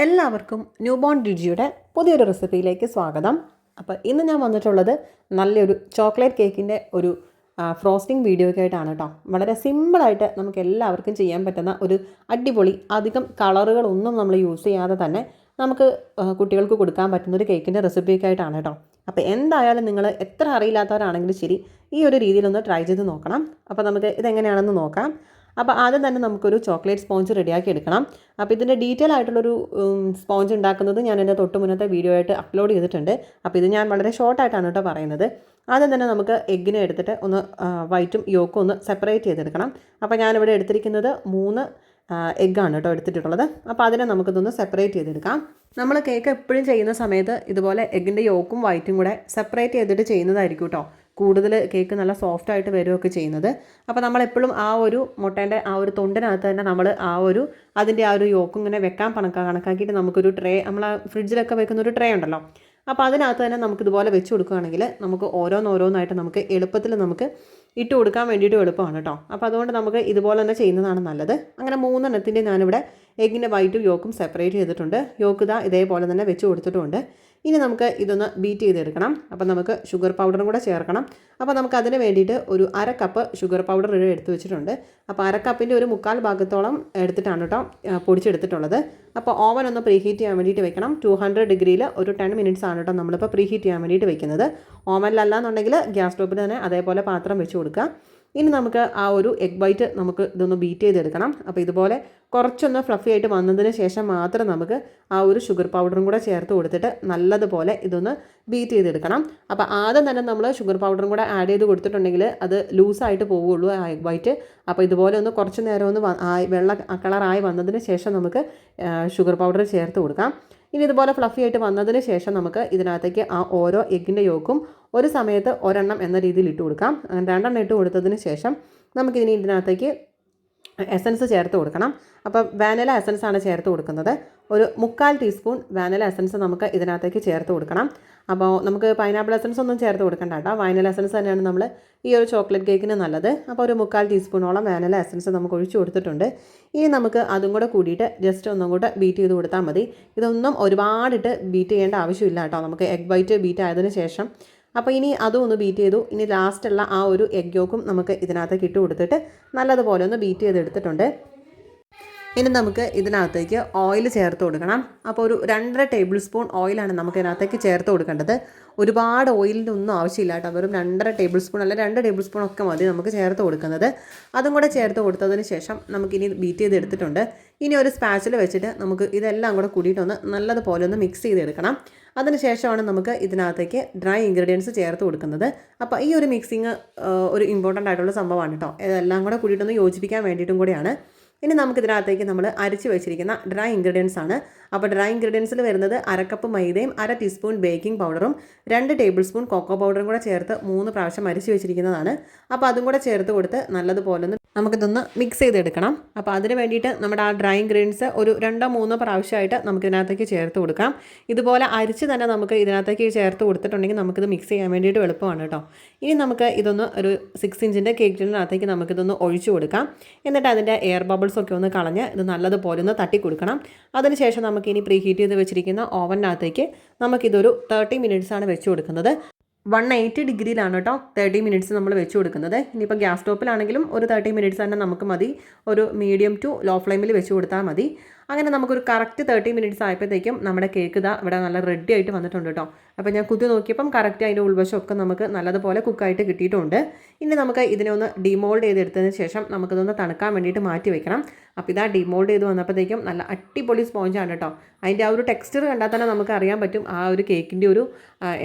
എല്ലാവർക്കും new born രുചിയുടെ പുതിയൊരു റെസിപ്പിയിലേക്ക് സ്വാഗതം. അപ്പോൾ ഇന്ന് ഞാൻ വന്നിട്ടുള്ളത് നല്ലൊരു ചോക്ലേറ്റ് കേക്കിന്റെ ഒരു ഫ്രോസ്റ്റിംഗ് വീഡിയോയ്ക്ക് ആയിട്ടാണ് കേട്ടോ. വളരെ സിമ്പിളായിട്ട് നമുക്ക് എല്ലാവർക്കും ചെയ്യാൻ പറ്റുന്ന ഒരു അടിപൊളി അധികം കളറുകളൊന്നും നമ്മൾ യൂസ് ചെയ്യാതെ തന്നെ നമുക്ക് കുട്ടികൾക്ക് കൊടുക്കാൻ പറ്റുന്ന ഒരു കേക്കിന്റെ റെസിപ്പിയൊക്കെ ആയിട്ടാണ് കേട്ടോ. അപ്പോൾ എന്തായാലും നിങ്ങൾ എത്ര അറിയില്ലാത്തവരാണെങ്കിലും ശരി ഈ ഒരു രീതിയിലൊന്ന് ട്രൈ ചെയ്ത് നോക്കണം. അപ്പോൾ നമുക്ക് ഇതെങ്ങനെയാണെന്ന് നോക്കാം. അപ്പോൾ ആദ്യം തന്നെ നമുക്കൊരു ചോക്ലേറ്റ് സ്പോഞ്ച് റെഡിയാക്കി എടുക്കണം. അപ്പോൾ ഇതിന്റെ ഡീറ്റെയിൽ ആയിട്ടുള്ളൊരു സ്പോഞ്ച് ഉണ്ടാക്കുന്നത് ഞാൻ എന്റെ തൊട്ട് മുന്നത്തെ വീഡിയോ ആയിട്ട് അപ്ലോഡ് ചെയ്തിട്ടുണ്ട്. അപ്പോൾ ഇത് ഞാൻ വളരെ ഷോർട്ടായിട്ടാണ് കേട്ടോ പറയുന്നത്. ആദ്യം തന്നെ നമുക്ക് എഗ്ഗിനെ എടുത്തിട്ട് ഒന്ന് വൈറ്റും യോക്കും ഒന്ന് സെപ്പറേറ്റ് ചെയ്തെടുക്കണം. അപ്പോൾ ഞാനിവിടെ എടുത്തിരിക്കുന്നത് മൂന്ന് എഗ്ഗാണ് കേട്ടോ എടുത്തിട്ടുള്ളത്. അപ്പോൾ അതിനെ നമുക്കിതൊന്ന് സെപ്പറേറ്റ് ചെയ്തെടുക്കാം. നമ്മൾ കേക്ക് എപ്പോഴും ചെയ്യുന്ന സമയത്ത് ഇതുപോലെ എഗ്ഗിന്റെ യോക്കും വൈറ്റും കൂടെ സെപ്പറേറ്റ് ചെയ്തിട്ട് ചെയ്യുന്നതായിരിക്കും കേട്ടോ. കൂടുതൽ കേക്ക് നല്ല സോഫ്റ്റ് ആയിട്ട് വരികയൊക്കെ ചെയ്യുന്നത്. അപ്പോൾ നമ്മളെപ്പോഴും ആ ഒരു മുട്ടേന്റെ ആ ഒരു തൊണ്ടിനകത്ത് തന്നെ നമ്മൾ ആ ഒരു അതിന്റെ ആ ഒരു യോക്കും ഇങ്ങനെ വെക്കാൻ കണക്കാ കണക്കാക്കിയിട്ട് നമുക്കൊരു ട്രേ നമ്മൾ ഫ്രിഡ്ജിലൊക്കെ വെക്കുന്ന ഒരു ട്രേ ഉണ്ടല്ലോ. അപ്പോൾ അതിനകത്ത് തന്നെ നമുക്ക് ഇതുപോലെ വെച്ച് കൊടുക്കുകയാണെങ്കിൽ നമുക്ക് ഓരോന്നോരോന്നായിട്ട് നമുക്ക് എളുപ്പത്തിൽ നമുക്ക് ഇട്ട് കൊടുക്കാൻ വേണ്ടിയിട്ട് എളുപ്പമാണ് കേട്ടോ അപ്പോൾ അതുകൊണ്ട് നമുക്ക് ഇതുപോലെ തന്നെ ചെയ്യുന്നതാണ് നല്ലത്. അങ്ങനെ മൂന്നെണ്ണത്തിന്റെ ഞാനിവിടെ എഗ്ഗിന്റെ വൈറ്റും യോക്കും സെപ്പറേറ്റ് ചെയ്തിട്ടുണ്ട്. യോക്ക് ഇതാ ഇതേപോലെ തന്നെ വെച്ച് കൊടുത്തിട്ടുമുണ്ട് ഇനി നമുക്ക് ഇതൊന്ന് ബീറ്റ് ചെയ്തെടുക്കണം. അപ്പോൾ നമുക്ക് ഷുഗർ പൗഡറും കൂടെ ചേർക്കണം. അപ്പോൾ നമുക്ക് അതിന് വേണ്ടിയിട്ട് ഒരു അര കപ്പ് ഷുഗർ പൗഡർ എടുത്ത് വെച്ചിട്ടുണ്ട്. അപ്പോൾ അര കപ്പിന്റെ ഒരു മുക്കാൽ ഭാഗത്തോളം എടുത്തിട്ടാണ് കേട്ടോ പൊടിച്ചെടുത്തിട്ടുള്ളത്. അപ്പോൾ ഓവൻ ഒന്ന് പ്രീഹീറ്റ് ചെയ്യാൻ വേണ്ടിയിട്ട് വെക്കണം. ടു ഹൺഡ്രഡ് ഡിഗ്രിയിൽ ഒരു ടെൻ മിനിറ്റ്സ് ആണ് കേട്ടോ നമ്മളിപ്പോൾ പ്രീഹീറ്റ് ചെയ്യാൻ വേണ്ടിയിട്ട് വെക്കുന്നത്. ഓവനിലല്ല എന്നുണ്ടെങ്കിൽ ഗ്യാസ് സ്റ്റോപ്പിൽ തന്നെ അതേപോലെ പാത്രം വെച്ച് കൊടുക്കുക. ഇനി നമുക്ക് ആ ഒരു എഗ് വൈറ്റ് നമുക്ക് ഇതൊന്ന് ബീറ്റ് ചെയ്തെടുക്കണം. അപ്പോൾ ഇതുപോലെ കുറച്ചൊന്ന് ഫ്ലഫി ആയിട്ട് വന്നതിന് ശേഷം മാത്രം നമുക്ക് ആ ഒരു ഷുഗർ പൗഡറും കൂടെ ചേർത്ത് കൊടുത്തിട്ട് നല്ലതുപോലെ ഇതൊന്ന് ബീറ്റ് ചെയ്തെടുക്കണം. അപ്പോൾ ആദ്യം തന്നെ നമ്മൾ ഷുഗർ പൗഡറും കൂടെ ആഡ് ചെയ്ത് കൊടുത്തിട്ടുണ്ടെങ്കിൽ അത് ലൂസായിട്ട് പോവുള്ളൂ ആ എഗ് വൈറ്റ് അപ്പോൾ ഇതുപോലെ ഒന്ന് കുറച്ച് നേരം ഒന്ന് വെള്ള കളറായി വന്നതിന് ശേഷം നമുക്ക് ഷുഗർ പൗഡർ ചേർത്ത് കൊടുക്കാം. ഇനി ഇതുപോലെ ഫ്ലഫി ആയിട്ട് വന്നതിന് ശേഷം നമുക്ക് ഇതിനകത്തേക്ക് ആ ഓരോ എഗ്ഗിന്റെ യോക്കും ഒരു സമയത്ത് ഒരെണ്ണം എന്ന രീതിയിൽ ഇട്ട് കൊടുക്കാം. രണ്ടെണ്ണം ഇട്ട് കൊടുത്തതിന് ശേഷം നമുക്കിനി ഇതിനകത്തേക്ക് എസൻസ് ചേർത്ത് കൊടുക്കണം. അപ്പം വാനില എസൻസ് ആണ് ചേർത്ത് കൊടുക്കുന്നത്. ഒരു മുക്കാൽ ടീസ്പൂൺ വാനില എസൻസ് നമുക്ക് ഇതിനകത്തേക്ക് ചേർത്ത് കൊടുക്കണം. അപ്പോൾ നമുക്ക് പൈനാപ്പിൾ എസൻസ് ഒന്നും ചേർത്ത് കൊടുക്കണ്ട കേട്ടോ. വാനില എസൻസ് തന്നെയാണ് നമ്മൾ ഈ ഒരു ചോക്ലേറ്റ് കേക്കിന് നല്ലത്. അപ്പോൾ ഒരു മുക്കാൽ ടീസ്പൂണോളം വാനില എസൻസ് നമുക്ക് ഒഴിച്ചു കൊടുത്തിട്ടുണ്ട്. ഇനി നമുക്ക് അതും കൂടെ കൂടിയിട്ട് ജസ്റ്റ് ഒന്നും കൂടെ ബീറ്റ് ചെയ്ത് കൊടുത്താൽ മതി. ഇതൊന്നും ഒരുപാടിട്ട് ബീറ്റ് ചെയ്യേണ്ട ആവശ്യമില്ല കേട്ടോ. നമുക്ക് എഗ് വൈറ്റ് ബീറ്റ് ആയതിനു ശേഷം അപ്പോൾ ഇനി അതും ഒന്ന് ബീറ്റ് ചെയ്തു. ഇനി ലാസ്റ്റുള്ള ആ ഒരു എഗ് യോക്കും നമുക്ക് ഇതിനകത്തേക്ക് ഇട്ട് കൊടുത്തിട്ട് നല്ലതുപോലെ ഒന്ന് ബീറ്റ് ചെയ്തെടുത്തിട്ടുണ്ട്. ഇനി നമുക്ക് ഇതിനകത്തേക്ക് ഓയിൽ ചേർത്ത് കൊടുക്കണം. അപ്പോൾ ഒരു രണ്ടര ടേബിൾ സ്പൂൺ ഓയിലാണ് നമുക്ക് ഇതിനകത്തേക്ക് ചേർത്ത് കൊടുക്കേണ്ടത്. ഒരുപാട് ഓയിലിന്റെ ഒന്നും ആവശ്യമില്ല കേട്ടോ. വെറും രണ്ടര ടേബിൾ സ്പൂൺ അല്ല രണ്ട് ടേബിൾ സ്പൂൺ ഒക്കെ മതി നമുക്ക് ചേർത്ത് കൊടുക്കുന്നത്. അതും കൂടെ ചേർത്ത് കൊടുത്തതിന് ശേഷം നമുക്കിനി ബീറ്റ് ചെയ്ത് എടുത്തിട്ടുണ്ട്. ഇനി ഒരു സ്പാച്ചിൽ വെച്ചിട്ട് നമുക്ക് ഇതെല്ലാം കൂടെ കൂടിയിട്ടൊന്ന് നല്ലതുപോലെ ഒന്ന് മിക്സ് ചെയ്തെടുക്കണം അതിനുശേഷമാണ് നമുക്ക് ഇതിനകത്തേക്ക് ഡ്രൈ ഇൻഗ്രീഡിയൻസ് ചേർത്ത് കൊടുക്കുന്നത്. അപ്പോൾ ഈ ഒരു മിക്സിങ് ഒരു ഇമ്പോർട്ടന്റ് ആയിട്ടുള്ള സംഭവമാണ് കേട്ടോ. ഇതെല്ലാം കൂടെ കൂടിയിട്ടൊന്ന് യോജിപ്പിക്കാൻ വേണ്ടിയിട്ടും കൂടിയാണ്. ഇനി നമുക്കിതിനകത്തേക്ക് നമ്മൾ അരച്ച് വെച്ചിരിക്കുന്ന ഡ്രൈ ഇൻഗ്രീഡിയൻസ് ആണ്. അപ്പോൾ ഡ്രൈ ഇൻഗ്രീഡിയൻസിൽ വരുന്നത് അരക്കപ്പ് മൈദയും അര ടീസ്പൂൺ ബേക്കിംഗ് പൗഡറും രണ്ട് ടേബിൾ സ്പൂൺ കൊക്കോ പൗഡറും കൂടെ ചേർത്ത് മൂന്ന് പ്രാവശ്യം അരച്ച് വെച്ചിരിക്കുന്നതാണ്. അപ്പോൾ അതും കൂടെ ചേർത്ത് കൊടുത്ത് നല്ലതുപോലെ ഒന്ന് നമുക്കിതൊന്ന് മിക്സ് ചെയ്തെടുക്കണം. അപ്പോൾ അതിന് വേണ്ടിയിട്ട് നമ്മുടെ ആ ഡ്രൈ ഇൻഗ്രീഡിയൻസ് ഒരു രണ്ടോ മൂന്നോ പ്രാവശ്യമായിട്ട് നമുക്ക് ഇതിനകത്തേക്ക് ചേർത്ത് കൊടുക്കാം. ഇതുപോലെ അരിച്ച് തന്നെ നമുക്ക് ഇതിനകത്തേക്ക് ചേർത്ത് കൊടുത്തിട്ടുണ്ടെങ്കിൽ നമുക്കിത് മിക്സ് ചെയ്യാൻ വേണ്ടിയിട്ട് എളുപ്പമാണ് കേട്ടോ. ഇനി നമുക്ക് ഇതൊന്ന് ഒരു സിക്സ് ഇഞ്ചിന്റെ കേക്കിനകത്തേക്ക് നമുക്കിതൊന്ന് ഒഴിച്ചു കൊടുക്കാം. എന്നിട്ട് അതിന്റെ എയർ ബബിൾസ് ഒക്കെ ഒന്ന് കളഞ്ഞ് ഇത് നല്ലതുപോലെ ഒന്ന് തട്ടി കൊടുക്കണം അതിനുശേഷം നമുക്ക് ഇനി പ്രീ ഹീറ്റ് ചെയ്ത് വെച്ചിരിക്കുന്ന ഓവനകത്തേക്ക് നമുക്കിതൊരു തേർട്ടി മിനിറ്റ്സ് ആണ് വെച്ച് കൊടുക്കുന്നത്. വൺ എയ്റ്റി ഡിഗ്രിയിലാണ് കേട്ടോ തേർട്ടി മിനിറ്റ്സ് നമ്മൾ വെച്ച് കൊടുക്കുന്നത്. ഇനിയിപ്പോൾ ഗ്യാസ് സ്റ്റോപ്പിലാണെങ്കിലും ഒരു തേർട്ടി മിനിറ്റ്സ് തന്നെ നമുക്ക് മതി. ഒരു മീഡിയം ടു ലോ ഫ്ലെയിമിൽ വെച്ച് കൊടുത്താൽ മതി. അങ്ങനെ നമുക്കൊരു കറക്റ്റ് തേർട്ടി മിനിറ്റ്സ് ആയപ്പോഴത്തേക്കും നമ്മുടെ കേക്ക് ഇതാ ഇവിടെ നല്ല റെഡി ആയിട്ട് വന്നിട്ടുണ്ട് കേട്ടോ അപ്പോൾ ഞാൻ കുത്തി നോക്കിയപ്പം കറക്റ്റ് അതിന്റെ ഉൾവശമൊക്കെ നമുക്ക് നല്ലതുപോലെ കുക്കായിട്ട് കിട്ടിയിട്ടുണ്ട്. ഇനി നമുക്ക് ഇതിനെ ഒന്ന് ഡിമോൾഡ് ചെയ്തെടുത്തതിന് ശേഷം നമുക്കിതൊന്ന് തണുക്കാൻ വേണ്ടിയിട്ട് മാറ്റി വെക്കണം. അപ്പോൾ ഇതാ ഡിമോൾഡ് ചെയ്ത് വന്നപ്പോഴത്തേക്കും നല്ല അടിപൊളി സ്പോഞ്ചാണ് കേട്ടോ അതിന്റെ ആ ഒരു ടെക്സ്ചർ കണ്ടാൽ തന്നെ നമുക്ക് അറിയാൻ പറ്റും ആ ഒരു കേക്കിന്റെ ഒരു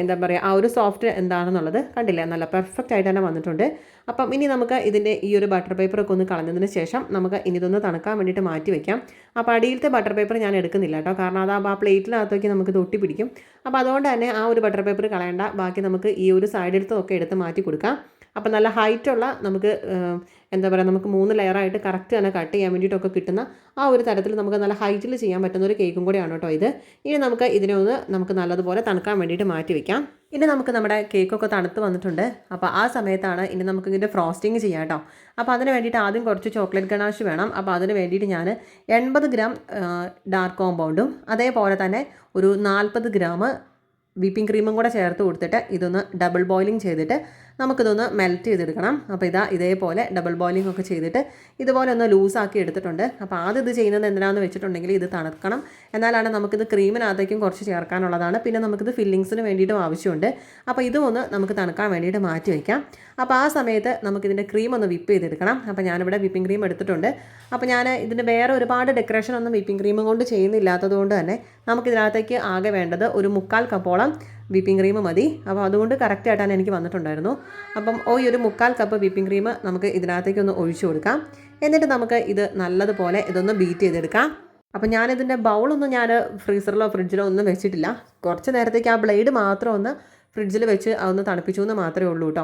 എന്താ പറയുക ആ ഒരു സോഫ്റ്റ് എന്താണെന്നുള്ളത്. കണ്ടില്ലേ? നല്ല പെർഫെക്റ്റ് ആയിട്ട് തന്നെ വന്നിട്ടുണ്ട്. അപ്പം ഇനി നമുക്ക് ഇതിന്റെ ഈ ഒരു ബട്ടർ പേപ്പറൊക്കെ ഒന്ന് കളഞ്ഞതിന് ശേഷം നമുക്ക് ഇനി ഇതൊന്ന് തണുക്കാൻ വേണ്ടിയിട്ട് മാറ്റി വയ്ക്കാം അപ്പോൾ അടിയിലത്തെ ബട്ടർ പേപ്പർ ഞാൻ എടുക്കുന്നില്ല കേട്ടോ. കാരണം അത് ആ പ്ലേറ്റിനകത്തേക്ക് നമുക്ക് തൊട്ടി പിടിക്കും. അപ്പോൾ അതുകൊണ്ട് തന്നെ ആ ഒരു ബട്ടർ പേപ്പർ കളയണ്ട. ബാക്കി നമുക്ക് ഈ ഒരു സൈഡിലത്തൊക്കെ എടുത്ത് മാറ്റി കൊടുക്കാം. അപ്പോൾ നല്ല ഹൈറ്റുള്ള നമുക്ക് എന്താ പറയുക നമുക്ക് മൂന്ന് ലെയറായിട്ട് കറക്റ്റ് തന്നെ കട്ട് ചെയ്യാൻ വേണ്ടിയിട്ടൊക്കെ കിട്ടുന്ന ആ ഒരു തരത്തിൽ നമുക്ക് നല്ല ഹൈറ്റിൽ ചെയ്യാൻ പറ്റുന്ന ഒരു കേക്കും കൂടിയാണ് കേട്ടോ ഇത്. ഇനി നമുക്ക് ഇതിനെ ഒന്ന് നമുക്ക് നല്ലതുപോലെ തണുക്കാൻ വേണ്ടിയിട്ട് മാറ്റി വെക്കാം. ഇനി നമുക്ക് നമ്മുടെ കേക്കൊക്കെ തണുത്ത് വന്നിട്ടുണ്ട്. അപ്പോൾ ആ സമയത്താണ് ഇനി നമുക്ക് ഇതിന്റെ ഫ്രോസ്റ്റിംഗ് ചെയ്യാം കേട്ടോ. അപ്പോൾ അതിന് വേണ്ടിയിട്ട് ആദ്യം കുറച്ച് ചോക്ലേറ്റ് ഗണാഷ് വേണം. അപ്പോൾ അതിന് വേണ്ടിയിട്ട് ഞാൻ എൺപത് ഗ്രാം ഡാർക്ക് കോമ്പൗണ്ടും അതേപോലെ തന്നെ ഒരു നാൽപ്പത് ഗ്രാം വിപ്പിംഗ് ക്രീമും കൂടെ ചേർത്ത് കൊടുത്തിട്ട് ഇതൊന്ന് ഡബിൾ ബോയിലിംഗ് ചെയ്തിട്ട് നമുക്കിതൊന്ന് മെൽറ്റ് ചെയ്തെടുക്കണം. അപ്പോൾ ഇതാ ഇതേപോലെ ഡബിൾ ബോയിലിംഗ് ഒക്കെ ചെയ്തിട്ട് ഇതുപോലെ ഒന്ന് ലൂസാക്കി എടുത്തിട്ടുണ്ട്. അപ്പോൾ ആദ്യം ഇത് ചെയ്യുന്നത് എന്തിനാണെന്ന് വെച്ചിട്ടുണ്ടെങ്കിൽ ഇത് തണുക്കണം. എന്നാലാണ് നമുക്കിത് ക്രീമിനകത്തേക്കും കുറച്ച് ചേർക്കാനുള്ളതാണ്. പിന്നെ നമുക്കിത് ഫില്ലിങ്സിന് വേണ്ടിയിട്ടും ആവശ്യമുണ്ട്. അപ്പോൾ ഇതും ഒന്ന് നമുക്ക് തണുക്കാൻ വേണ്ടിയിട്ട് മാറ്റി വയ്ക്കാം അപ്പോൾ ആ സമയത്ത് നമുക്കിതിന്റെ ക്രീം ഒന്ന് വിപ്പ് ചെയ്തെടുക്കണം. അപ്പോൾ ഞാനിവിടെ വിപ്പിംഗ് ക്രീം എടുത്തിട്ടുണ്ട്. അപ്പോൾ ഞാൻ ഇതിന് വേറെ ഒരുപാട് ഡെക്കറേഷൻ ഒന്നും വിപ്പിംഗ് ക്രീമും കൊണ്ട് ചെയ്യുന്നില്ലാത്തത് കൊണ്ട് തന്നെ നമുക്കിതിനകത്തേക്ക് ആകെ വേണ്ടത് ഒരു മുക്കാൽ കപ്പോളം വിപ്പിംഗ് ക്രീം മതി. അപ്പോൾ അതുകൊണ്ട് കറക്റ്റ് ആയിട്ടാണ് എനിക്ക് വന്നിട്ടുണ്ടായിരുന്നു. അപ്പം ഈ ഒരു മുക്കാൽ കപ്പ് വിപ്പിംഗ് ക്രീം നമുക്ക് ഇതിനകത്തേക്ക് ഒന്ന് ഒഴിച്ചു കൊടുക്കാം. എന്നിട്ട് നമുക്ക് ഇത് നല്ലതുപോലെ ഇതൊന്ന് ബീറ്റ് ചെയ്തെടുക്കാം. അപ്പം ഞാനിതിന്റെ ബൗളൊന്നും ഞാൻ ഫ്രീസറിലോ ഫ്രിഡ്ജിലോ ഒന്നും വെച്ചിട്ടില്ല. കുറച്ച് നേരത്തേക്ക് ആ ബ്ലേഡ് മാത്രം ഒന്ന് ഫ്രിഡ്ജിൽ വെച്ച് അതൊന്ന് തണുപ്പിച്ചു എന്ന് മാത്രമേ ഉള്ളൂ കേട്ടോ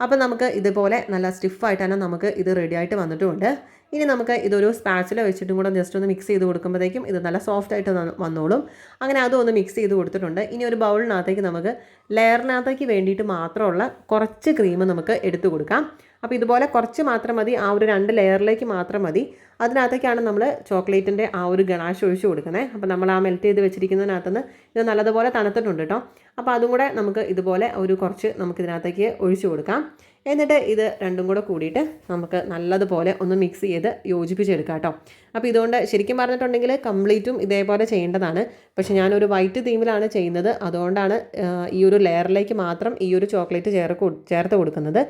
അപ്പം നമുക്ക് ഇതുപോലെ നല്ല സ്റ്റിഫായിട്ട് തന്നെ നമുക്ക് ഇത് റെഡി ആയിട്ട് വന്നിട്ടുമുണ്ട് ഇനി നമുക്ക് ഇതൊരു സ്പാച്ചിൽ വെച്ചിട്ടും കൂടെ ജസ്റ്റ് ഒന്ന് മിക്സ് ചെയ്ത് കൊടുക്കുമ്പോഴത്തേക്കും ഇത് നല്ല സോഫ്റ്റ് ആയിട്ട് വന്നോളും. അങ്ങനെ അതും ഒന്ന് മിക്സ് ചെയ്ത് കൊടുത്തിട്ടുണ്ട്. ഇനി ഒരു ബൗളിനകത്തേക്ക് നമുക്ക് ലെയറിനകത്തേക്ക് വേണ്ടിയിട്ട് മാത്രമുള്ള കുറച്ച് ക്രീം നമുക്ക് എടുത്തു കൊടുക്കാം. അപ്പോൾ ഇതുപോലെ കുറച്ച് മാത്രം മതി. ആ ഒരു രണ്ട് ലെയറിലേക്ക് മാത്രം മതി. അതിനകത്തേക്കാണ് നമ്മൾ ചോക്ലേറ്റിന്റെ ആ ഒരു ഗണാശ് ഒഴിച്ച് കൊടുക്കുന്നത്. അപ്പോൾ നമ്മൾ ആ മെൽറ്റ് ചെയ്ത് വെച്ചിരിക്കുന്നതിനകത്തുനിന്ന് ഇത് നല്ലതുപോലെ തണുത്തിട്ടുണ്ട് കേട്ടോ അപ്പോൾ അതും കൂടെ നമുക്ക് ഇതുപോലെ ഒരു കുറച്ച് നമുക്ക് ഇതിനകത്തേക്ക് ഒഴിച്ചു കൊടുക്കാം. എന്നിട്ട് ഇത് രണ്ടും കൂടെ കൂടിയിട്ട് നമുക്ക് നല്ലതുപോലെ ഒന്ന് മിക്സ് ചെയ്ത് യോജിപ്പിച്ചെടുക്കാം കേട്ടോ. അപ്പോൾ ഇതുകൊണ്ട് ശരിക്കും പറഞ്ഞിട്ടുണ്ടെങ്കിൽ കംപ്ലീറ്റും ഇതേപോലെ ചെയ്യേണ്ടതാണ്. പക്ഷേ ഞാനൊരു വൈറ്റ് തീമിലാണ് ചെയ്യുന്നത്. അതുകൊണ്ടാണ് ഈ ഒരു ലെയറിലേക്ക് മാത്രം ഈ ഒരു ചോക്ലേറ്റ് ചേർ ചേർത്ത് കൊടുക്കുന്നത്.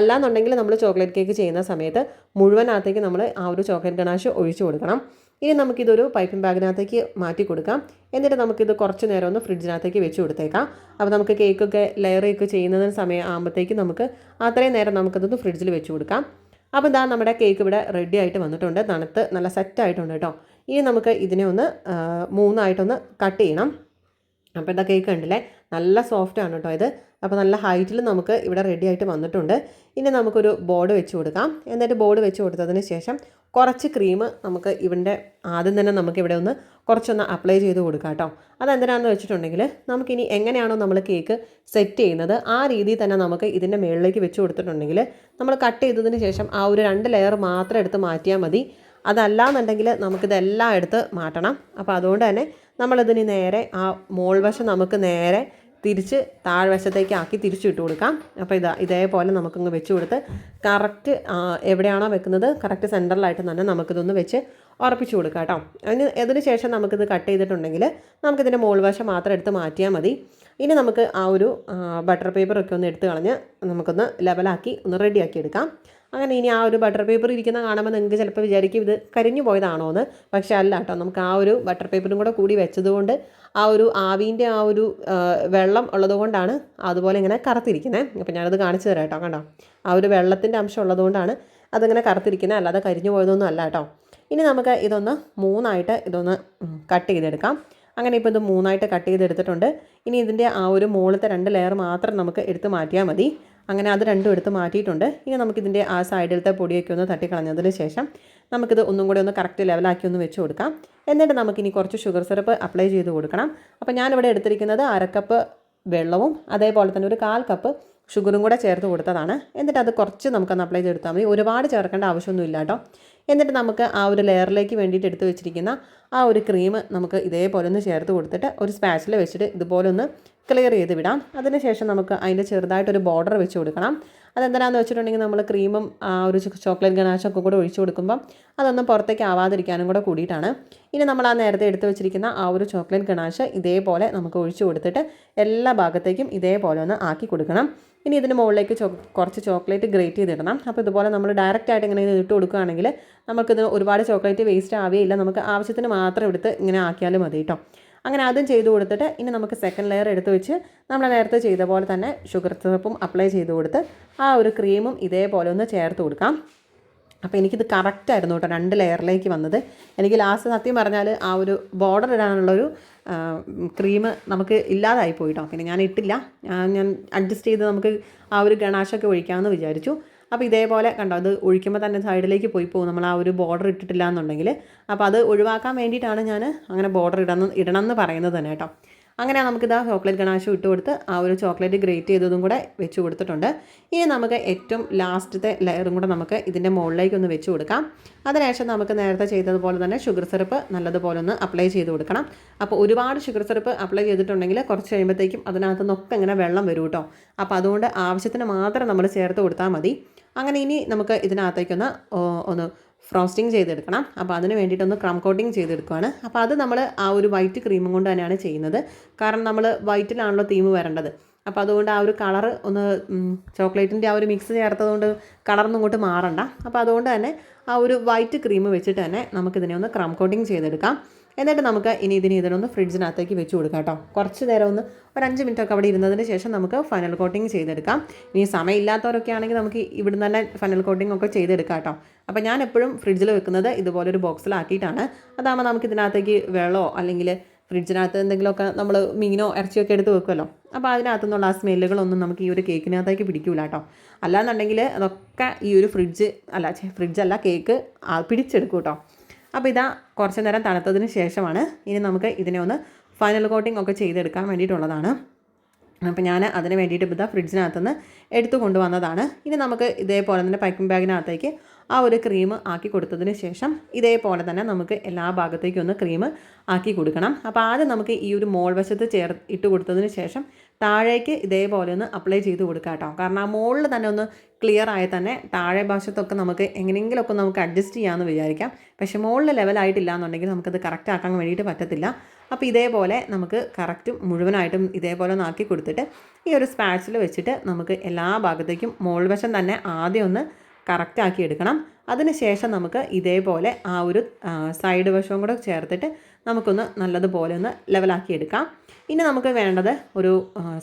അല്ലാന്നുണ്ടെങ്കിൽ നമ്മൾ ചോക്ലേറ്റ് കേക്ക് ചെയ്യുന്ന സമയത്ത് മുഴുവനകത്തേക്ക് നമ്മൾ ആ ഒരു ചോക്ലേറ്റ് ഗണാശ് ഒഴിച്ചു കൊടുക്കണം. ഇനി നമുക്കിതൊരു പൈപ്പിംഗ് ബാഗിനകത്തേക്ക് മാറ്റി കൊടുക്കാം. എന്നിട്ട് നമുക്കിത് കുറച്ച് നേരം ഒന്ന് ഫ്രിഡ്ജിനകത്തേക്ക് വെച്ച് കൊടുത്തേക്കാം. അപ്പോൾ നമുക്ക് കേക്കൊക്കെ ലെയറൊക്കെ ചെയ്യുന്നതിന് സമയം ആകുമ്പോഴത്തേക്ക് നമുക്ക് അത്രയും നേരം നമുക്കതൊന്ന് ഫ്രിഡ്ജിൽ വെച്ച് കൊടുക്കാം. അപ്പോൾ ഇതാ നമ്മുടെ കേക്ക് ഇവിടെ റെഡി ആയിട്ട് വന്നിട്ടുണ്ട്. തണുത്ത് നല്ല സെറ്റ് ആയിട്ടുണ്ട് കേട്ടോ ഇനി നമുക്ക് ഇതിനെ ഒന്ന് മൂന്നായിട്ടൊന്ന് കട്ട് ചെയ്യണം. അപ്പോൾ ഇതാ കേക്ക് കണ്ടില്ലേ? നല്ല സോഫ്റ്റ് ആണ് കേട്ടോ ഇത്. അപ്പോൾ നല്ല ഹൈറ്റിൽ നമുക്ക് ഇവിടെ റെഡി ആയിട്ട് വന്നിട്ടുണ്ട്. ഇനി നമുക്കൊരു ബോർഡ് വെച്ച് കൊടുക്കാം. എന്നിട്ട് ബോർഡ് വെച്ച് കൊടുത്തതിന് ശേഷം കുറച്ച് ക്രീം നമുക്ക് ഇവിടെ ആദ്യം തന്നെ നമുക്ക് ഇവിടെ ഒന്ന് കുറച്ചൊന്ന് അപ്ലൈ ചെയ്ത് കൊടുക്കാം കേട്ടോ അതെന്തിനാണെന്ന് വെച്ചിട്ടുണ്ടെങ്കിൽ നമുക്കിനി എങ്ങനെയാണോ നമ്മൾ കേക്ക് സെറ്റ് ചെയ്യുന്നത് ആ രീതിയിൽ തന്നെ നമുക്ക് ഇതിന്റെ മുകളിലേക്ക് വെച്ച് കൊടുത്തിട്ടുണ്ടെങ്കിൽ നമ്മൾ കട്ട് ചെയ്തതിന് ശേഷം ആ ഒരു രണ്ട് ലെയർ മാത്രം എടുത്ത് മാറ്റിയാൽ മതി. അതല്ല എന്നുണ്ടെങ്കിൽ നമുക്കിതെല്ലാം എടുത്ത് മാറ്റണം. അപ്പോൾ അതുകൊണ്ട് തന്നെ നമ്മളിതിന് നേരെ ആ മോൾ വശം നമുക്ക് നേരെ തിരിച്ച് താഴ്വശത്തേക്ക് ആക്കി തിരിച്ചിട്ട് കൊടുക്കാം. അപ്പോൾ ഇതാ ഇതേപോലെ നമുക്കങ്ങ് വെച്ച് കൊടുത്ത് കറക്റ്റ് എവിടെയാണോ വെക്കുന്നത് കറക്റ്റ് സെന്ററിലായിട്ട് തന്നെ നമുക്കിതൊന്ന് വെച്ച് ഉറപ്പിച്ചു കൊടുക്കാം കേട്ടോ. അതിന് അതിന് ശേഷം നമുക്കിത് കട്ട് ചെയ്തിട്ടുണ്ടെങ്കിൽ നമുക്കിതിന്റെ മോൾ വശം മാത്രം എടുത്ത് മാറ്റിയാൽ മതി. ഇനി നമുക്ക് ആ ഒരു ബട്ടർ പേപ്പറൊക്കെ ഒന്ന് എടുത്ത് കളഞ്ഞ് നമുക്കൊന്ന് ലെവലാക്കി ഒന്ന് റെഡിയാക്കി എടുക്കാം. അങ്ങനെ ഇനി ആ ഒരു ബട്ടർ പേപ്പർ ഇരിക്കുന്ന കാണുമ്പോൾ നിങ്ങൾക്ക് ചിലപ്പോൾ വിചാരിക്കും ഇത് കരിഞ്ഞു പോയതാണോ എന്ന് പക്ഷേ അല്ല കേട്ടോ നമുക്ക് ആ ഒരു ബട്ടർ പേപ്പറും കൂടെ കൂടി വെച്ചതുകൊണ്ട് ആ ഒരു ആവീന്റെ ആ ഒരു വെള്ളം ഉള്ളതുകൊണ്ടാണ് അതുപോലെ ഇങ്ങനെ കറുത്തിരിക്കുന്നത് അപ്പോൾ ഞാനത് കാണിച്ചു തരാം കേട്ടോ കണ്ടോ? ആ ഒരു വെള്ളത്തിന്റെ അംശം ഉള്ളതുകൊണ്ടാണ് അതിങ്ങനെ കറുത്തിരിക്കുന്നത് അല്ലാതെ കരിഞ്ഞു പോയതൊന്നും അല്ല കേട്ടോ. ഇനി നമുക്ക് ഇതൊന്ന് മൂന്നായിട്ട് ഇതൊന്ന് കട്ട് ചെയ്തെടുക്കാം. അങ്ങനെ ഇപ്പോൾ ഇത് മൂന്നായിട്ട് കട്ട് ചെയ്തെടുത്തിട്ടുണ്ട്. ഇനി ഇതിന്റെ ആ ഒരു മുകളിലത്തെ രണ്ട് ലെയർ മാത്രം നമുക്ക് എടുത്ത് മാറ്റിയാൽ മതി. അങ്ങനെ അത് രണ്ടും എടുത്ത് മാറ്റിയിട്ടുണ്ട്. ഇനി നമുക്കിതിന്റെ ആ സൈഡിലത്തെ പൊടിയൊക്കെ ഒന്ന് തട്ടിക്കളഞ്ഞതിന് ശേഷം നമുക്കിത് ഒന്നും കൂടി ഒന്ന് കറക്റ്റ് ലെവലാക്കി ഒന്ന് വെച്ച് കൊടുക്കാം. എന്നിട്ട് നമുക്കിനി കുറച്ച് ഷുഗർ സിറപ്പ് അപ്ലൈ ചെയ്ത് കൊടുക്കണം. അപ്പോൾ ഞാനിവിടെ എടുത്തിരിക്കുന്നത് അരക്കപ്പ് വെള്ളവും അതേപോലെ തന്നെ ഒരു കാൽ കപ്പ് ഷുഗറും കൂടെ ചേർത്ത് കൊടുത്തതാണ്. എന്നിട്ട് അത് കുറച്ച് നമുക്കൊന്ന് അപ്ലൈ ചെയ്തെടുത്താൽ മതി. ഒരുപാട് ചേർക്കേണ്ട ആവശ്യമൊന്നുമില്ല കേട്ടോ. എന്നിട്ട് നമുക്ക് ആ ഒരു ലെയറിലേക്ക് വേണ്ടിയിട്ട് എടുത്ത് വെച്ചിരിക്കുന്ന ആ ഒരു ക്രീം നമുക്ക് ഇതേപോലെ ഒന്ന് ചേർത്ത് കൊടുത്തിട്ട് ഒരു സ്പാച്ചിൽ വെച്ചിട്ട് ഇതുപോലെ ഒന്ന് ക്ലിയർ ചെയ്ത് വിടാം. അതിനുശേഷം നമുക്ക് അതിന്റെ ചെറുതായിട്ടൊരു ബോർഡർ വെച്ച് കൊടുക്കണം. അതെന്തിനാന്ന് വെച്ചിട്ടുണ്ടെങ്കിൽ നമ്മൾ ക്രീമും ആ ഒരു ചോക്ലേറ്റ് ഗണാശൊക്കെ കൂടെ ഒഴിച്ചു കൊടുക്കുമ്പം അതൊന്നും പുറത്തേക്ക് ആവാതിരിക്കാനും കൂടെ കൂടിയിട്ടാണ്. ഇനി നമ്മൾ ആ നേരത്തെ എടുത്ത് വെച്ചിരിക്കുന്ന ആ ഒരു ചോക്ലേറ്റ് ഗണാശ് ഇതേപോലെ നമുക്ക് ഒഴിച്ചു കൊടുത്തിട്ട് എല്ലാ ഭാഗത്തേക്കും ഇതേപോലെ ഒന്ന് ആക്കി കൊടുക്കണം. ഇനി ഇതിന് മുകളിലേക്ക് ചോ കുറച്ച് ചോക്ലേറ്റ് ഗ്രേറ്റ് ചെയ്തിടണം. അപ്പോൾ ഇതുപോലെ നമ്മൾ ഡയറക്റ്റ് ആയിട്ട് ഇങ്ങനെ ഇട്ട് കൊടുക്കുകയാണെങ്കിൽ നമുക്കിത് ഒരുപാട് ചോക്ലേറ്റ് വേസ്റ്റ് ആവുകയില്ല. നമുക്ക് ആവശ്യത്തിന് മാത്രം എടുത്ത് ഇങ്ങനെ ആക്കിയാലും മതി കേട്ടോ. അങ്ങനെ ആദ്യം ചെയ്ത് കൊടുത്തിട്ട് ഇനി നമുക്ക് സെക്കൻഡ് ലെയർ എടുത്ത് വെച്ച് നമ്മൾ നേരത്തെ ചെയ്ത പോലെ തന്നെ ഷുഗർ സിറപ്പും അപ്ലൈ ചെയ്ത് കൊടുത്ത് ആ ഒരു ക്രീമും ഇതേപോലെ ഒന്ന് ചേർത്ത് കൊടുക്കാം. അപ്പോൾ എനിക്കിത് കറക്റ്റായിരുന്നു കേട്ടോ. രണ്ട് ലെയറിലേക്ക് വന്നത്. എനിക്ക് ലാസ്റ്റ് സത്യം പറഞ്ഞാൽ ആ ഒരു ബോർഡർ ഇടാനുള്ളൊരു ക്രീം നമുക്ക് ഇല്ലാതായി പോയിട്ടോ. പിന്നെ ഞാൻ ഇട്ടില്ല. ഞാൻ- അഡ്ജസ്റ്റ് ചെയ്ത് നമുക്ക് ആ ഒരു ഗണാശൊക്കെ ഒഴിക്കാമെന്ന് വിചാരിച്ചു. അപ്പോൾ ഇതേപോലെ കണ്ടോ അത് ഒഴിക്കുമ്പോൾ തന്നെ സൈഡിലേക്ക് പോയി പോകും. നമ്മൾ ആ ഒരു ബോർഡർ ഇട്ടിട്ടില്ല എന്നുണ്ടെങ്കിൽ അപ്പോൾ അത് ഒഴിവാക്കാൻ വേണ്ടിയിട്ടാണ് ഞാൻ അങ്ങനെ ബോർഡർ ഇടണം ഇടണം എന്ന് പറയുന്നത് തന്നെ കേട്ടോ. അങ്ങനെ നമുക്കിത് ആ ചോക്ലേറ്റ് ഗണാശം ഇട്ട് കൊടുത്ത് ആ ഒരു ചോക്ലേറ്റ് ഗ്രേറ്റ് ചെയ്തതും കൂടെ വെച്ച് കൊടുത്തിട്ടുണ്ട്. ഇനി നമുക്ക് ഏറ്റവും ലാസ്റ്റത്തെ ലെയറും കൂടെ നമുക്ക് ഇതിന്റെ മുകളിലേക്ക് ഒന്ന് വെച്ച് കൊടുക്കാം. അതിനുശേഷം നമുക്ക് നേരത്തെ ചെയ്തതുപോലെ തന്നെ ഷുഗർ സിറപ്പ് നല്ലതുപോലെ ഒന്ന് അപ്ലൈ ചെയ്ത് കൊടുക്കണം. അപ്പോൾ ഒരുപാട് ഷുഗർ സിറപ്പ് അപ്ലൈ ചെയ്തിട്ടുണ്ടെങ്കിൽ കുറച്ച് കഴിയുമ്പോഴത്തേക്കും അതിനകത്ത് നിന്നൊക്കെ ഇങ്ങനെ വെള്ളം വരും കേട്ടോ. അപ്പോൾ അതുകൊണ്ട് ആവശ്യത്തിന് മാത്രം നമ്മൾ ചേർത്ത് കൊടുത്താൽ മതി. അങ്ങനെ ഇനി നമുക്ക് ഇതിനകത്തേക്കൊന്ന് ഒന്ന് ഫ്രോസ്റ്റിംഗ് ചെയ്തെടുക്കണം. അപ്പോൾ അതിന് വേണ്ടിയിട്ടൊന്ന് ക്രം കോട്ടിങ് ചെയ്തെടുക്കുകയാണ് അപ്പോൾ അത് നമ്മൾ ആ ഒരു വൈറ്റ് ക്രീമും കൊണ്ട് തന്നെയാണ് ചെയ്യുന്നത്. കാരണം നമ്മൾ വൈറ്റിലാണല്ലോ തീം വരേണ്ടത്. അപ്പോൾ അതുകൊണ്ട് ആ ഒരു കളർ ഒന്ന് ചോക്ലേറ്റിന്റെ ആ ഒരു മിക്സ് ചേർത്തതുകൊണ്ട് കളറൊന്നും ഇങ്ങോട്ട് മാറണ്ട. അപ്പോൾ അതുകൊണ്ട് തന്നെ ആ ഒരു വൈറ്റ് ക്രീം വെച്ചിട്ട് തന്നെ നമുക്കിതിനെ ഒന്ന് ക്രം കോട്ടിങ് ചെയ്തെടുക്കാം. എന്നിട്ട് നമുക്ക് ഇനി ഇതിന് ഇതിനൊന്ന് ഫ്രിഡ്ജിനകത്തേക്ക് വെച്ച് കൊടുക്കാം കേട്ടോ. കുറച്ച് നേരം ഒന്ന് ഒരു അഞ്ച് മിനിറ്റ് ഒക്കെ അവിടെ ഇരുന്നതിന് ശേഷം നമുക്ക് ഫൈനൽ കോട്ടിങ് ചെയ്തെടുക്കാം. ഇനി സമയമില്ലാത്തവരൊക്കെ ആണെങ്കിൽ നമുക്ക് ഇവിടുന്ന് തന്നെ ഫൈനൽ കോട്ടിംഗ് ഒക്കെ ചെയ്തെടുക്കാം കേട്ടോ. അപ്പോൾ ഞാൻ എപ്പോഴും ഫ്രിഡ്ജിൽ വെക്കുന്നത് ഇതുപോലൊരു ബോക്സിലാക്കിയിട്ടാണ് അതാകുമ്പോൾ നമുക്ക് ഇതിനകത്തേക്ക് വെള്ളമോ അല്ലെങ്കിൽ ഫ്രിഡ്ജിനകത്ത് എന്തെങ്കിലുമൊക്കെ നമ്മൾ മീനോ ഇറച്ചിയൊക്കെ എടുത്ത് വെക്കുമല്ലോ. അപ്പോൾ അതിനകത്തു നിന്നുള്ള ആ സ്മെല്ലുകളൊന്നും നമുക്ക് ഈ ഒരു കേക്കിനകത്തേക്ക് പിടിക്കില്ല കേട്ടോ. അല്ലാന്നുണ്ടെങ്കിൽ അതൊക്കെ ഈ ഒരു ഫ്രിഡ്ജ് അല്ല ഫ്രിഡ്ജല്ല കേക്ക് പിടിച്ചെടുക്കും കേട്ടോ. അപ്പോൾ ഇതാ കുറച്ച് നേരം തണുത്തതിന് ശേഷമാണ് ഇനി നമുക്ക് ഇതിനെ ഒന്ന് ഫൈനൽ കോട്ടിംഗ് ഒക്കെ ചെയ്തെടുക്കാൻ വേണ്ടിയിട്ടുള്ളതാണ്. അപ്പോൾ ഞാൻ അതിന് വേണ്ടിയിട്ട് ഇതാ ഫ്രിഡ്ജിനകത്തുനിന്ന് എടുത്തു കൊണ്ടുവന്നതാണ്. ഇനി നമുക്ക് ഇതേപോലെ തന്നെ പാക്കിംഗ് ബാഗിനകത്തേക്ക് ആ ഒരു ക്രീം ആക്കി കൊടുത്തതിന് ശേഷം ഇതേപോലെ തന്നെ നമുക്ക് എല്ലാ ഭാഗത്തേക്കും ഒന്ന് ക്രീം ആക്കി കൊടുക്കണം. അപ്പോൾ ആദ്യം നമുക്ക് ഈ ഒരു മോൾ വശത്ത് ചേർ ഇട്ട് കൊടുത്തതിന് ശേഷം താഴേക്ക് ഇതേപോലെ ഒന്ന് അപ്ലൈ ചെയ്ത് കൊടുക്കാം കേട്ടോ കാരണം ആ മുകളിൽ തന്നെ ഒന്ന് ക്ലിയർ ആയി തന്നെ താഴെ ഭാഷത്തൊക്കെ നമുക്ക് എങ്ങനെയെങ്കിലുമൊക്കെ നമുക്ക് അഡ്ജസ്റ്റ് ചെയ്യാമെന്ന് വിചാരിക്കാം. പക്ഷേ മുകളിൽ ലെവലായിട്ടില്ല എന്നുണ്ടെങ്കിൽ നമുക്കത് കറക്റ്റ് ആക്കാൻ വേണ്ടിയിട്ട് പറ്റത്തില്ല. അപ്പോൾ ഇതേപോലെ നമുക്ക് കറക്റ്റ് മുഴുവനായിട്ടും ഇതേപോലെ ഒന്ന് ആക്കി കൊടുത്തിട്ട് ഈ ഒരു സ്പാച്ചിൽ വെച്ചിട്ട് നമുക്ക് എല്ലാ ഭാഗത്തേക്കും മുകൾ വശം തന്നെ ആദ്യം ഒന്ന് കറക്റ്റ് ആക്കി എടുക്കണം. അതിനുശേഷം നമുക്ക് ഇതേപോലെ ആ ഒരു സൈഡ് വശവും കൂടെ ചേർത്തിട്ട് നമുക്കൊന്ന് നല്ലതുപോലെ ഒന്ന് ലെവലാക്കി എടുക്കാം. ഇനി നമുക്ക് വേണ്ടത് ഒരു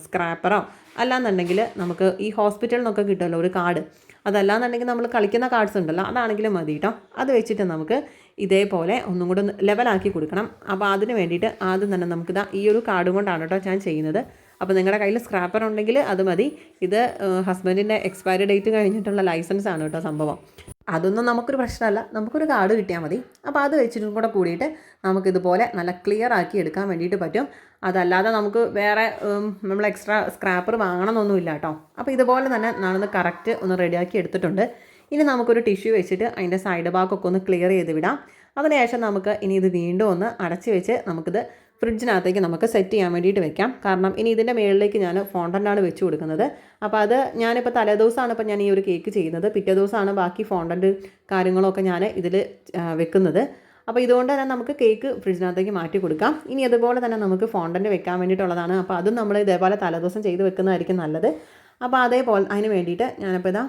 സ്ക്രാപ്പറോ അല്ലാന്നുണ്ടെങ്കിൽ നമുക്ക് ഈ ഹോസ്പിറ്റലിൽ നിന്നൊക്കെ കിട്ടുമല്ലോ ഒരു കാർഡ് അതല്ലാന്നുണ്ടെങ്കിൽ നമ്മൾ കളിക്കുന്ന കാർഡ്സ് ഉണ്ടല്ലോ അതാണെങ്കിലും മതി കേട്ടോ അത് വെച്ചിട്ട് നമുക്ക് ഇതേപോലെ ഒന്നും കൂടെ ലെവലാക്കി കൊടുക്കണം. അപ്പോൾ അതിന് വേണ്ടിയിട്ട് ആദ്യം തന്നെ നമുക്കിതാ ഈ ഒരു കാർഡും കൊണ്ടാണ് കേട്ടോ ഞാൻ ചെയ്യുന്നത്. അപ്പോൾ നിങ്ങളുടെ കയ്യിൽ സ്ക്രാപ്പർ ഉണ്ടെങ്കിൽ അത് മതി. ഇത് ഹസ്ബൻഡിന്റെ എക്സ്പയറി ഡേറ്റ് കഴിഞ്ഞിട്ടുള്ള ലൈസൻസ് ആണ് കേട്ടോ സംഭവം. അതൊന്നും നമുക്കൊരു പ്രശ്നമല്ല. നമുക്കൊരു കാർഡ് കിട്ടിയാൽ മതി. അപ്പോൾ അത് വെച്ചിട്ടും കൂടെ കൂടിയിട്ട് നമുക്കിതുപോലെ നല്ല ക്ലിയർ ആക്കി എടുക്കാൻ വേണ്ടിയിട്ട് പറ്റും. അതല്ലാതെ നമുക്ക് വേറെ നമ്മൾ എക്സ്ട്രാ സ്ക്രാപ്പർ വാങ്ങണമെന്നൊന്നുമില്ല കേട്ടോ അപ്പോൾ ഇതുപോലെ തന്നെ ഞാനൊന്ന് കറക്റ്റ് ഒന്ന് റെഡിയാക്കി എടുത്തിട്ടുണ്ട്. ഇനി നമുക്കൊരു ടിഷ്യൂ വെച്ചിട്ട് അതിന്റെ സൈഡ് ഭാഗമൊക്കെ ഒന്ന് ക്ലിയർ ചെയ്ത് വിടാം. അതിനുശേഷം നമുക്ക് ഇനി ഇത് വീണ്ടും ഒന്ന് അടച്ച് വെച്ച് നമുക്കിത് ഫ്രിഡ്ജിനകത്തേക്ക് നമുക്ക് സെറ്റ് ചെയ്യാൻ വേണ്ടിയിട്ട് വെക്കാം. കാരണം ഇനി ഇതിന്റെ മുകളിലേക്ക് ഞാൻ ഫോണ്ടന്റാണ് വെച്ച് കൊടുക്കുന്നത്. അപ്പോൾ അത് ഞാനിപ്പോൾ തലേദിവസമാണ് ഇപ്പോൾ ഞാൻ ഈ ഒരു കേക്ക് ചെയ്യുന്നത്. പിറ്റേ ദിവസമാണ് ബാക്കി ഫോണ്ടന്റ് കാര്യങ്ങളൊക്കെ ഞാൻ ഇതിൽ വെക്കുന്നത്. അപ്പോൾ ഇതുകൊണ്ട് തന്നെ നമുക്ക് കേക്ക് ഫ്രിഡ്ജിനകത്തേക്ക് മാറ്റി കൊടുക്കാം. ഇനി അതുപോലെ തന്നെ നമുക്ക് ഫോണ്ടന്റ് വെക്കാൻ വേണ്ടിയിട്ടുള്ളതാണ്. അപ്പോൾ അതും നമ്മൾ ഇതേപോലെ തലേദിവസം ചെയ്ത് വെക്കുന്നതായിരിക്കും നല്ലത്. അപ്പോൾ അതേപോലെ അതിന് വേണ്ടിയിട്ട് ഞാനിപ്പോൾ ഇതാ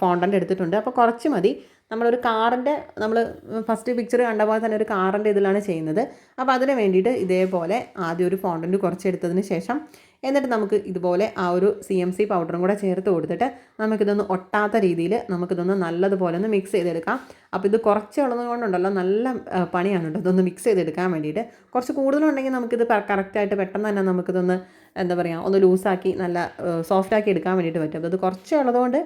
ഫോണ്ടന്റ് എടുത്തിട്ടുണ്ട്. അപ്പോൾ കുറച്ച് മതി. നമ്മളൊരു കാറിന്റെ നമ്മൾ ഫസ്റ്റ് പിക്ചർ കണ്ട പോലെ തന്നെ ഒരു കാറിന്റെ ഇതിലാണ് ചെയ്യുന്നത്. അപ്പോൾ അതിന് വേണ്ടിയിട്ട് ഇതേപോലെ ആദ്യം ഒരു ഫോണ്ടന്റ് കുറച്ചെടുത്തതിന് ശേഷം എന്നിട്ട് നമുക്ക് ഇതുപോലെ ആ ഒരു സി എം സി പൗഡറും കൂടെ ചേർത്ത് കൊടുത്തിട്ട് നമുക്കിതൊന്ന് ഒട്ടാത്ത രീതിയിൽ നമുക്കിതൊന്ന് നല്ലതുപോലെ ഒന്ന് മിക്സ് ചെയ്തെടുക്കാം. അപ്പോൾ ഇത് കുറച്ച് ഉള്ളത് കൊണ്ടുണ്ടല്ലോ നല്ല പണിയാണ് കേട്ടോ. ഇതൊന്ന് മിക്സ് ചെയ്തെടുക്കാൻ വേണ്ടിയിട്ട്. കുറച്ച് കൂടുതലുണ്ടെങ്കിൽ നമുക്കിത് കറക്റ്റായിട്ട് പെട്ടെന്ന് തന്നെ നമുക്കിതൊന്ന് എന്താ പറയുക ഒന്ന് ലൂസാക്കി നല്ല സോഫ്റ്റാക്കി എടുക്കാൻ വേണ്ടിയിട്ട് പറ്റും. അപ്പോൾ ഇത് കുറച്ചേ ഉള്ളതുകൊണ്ട്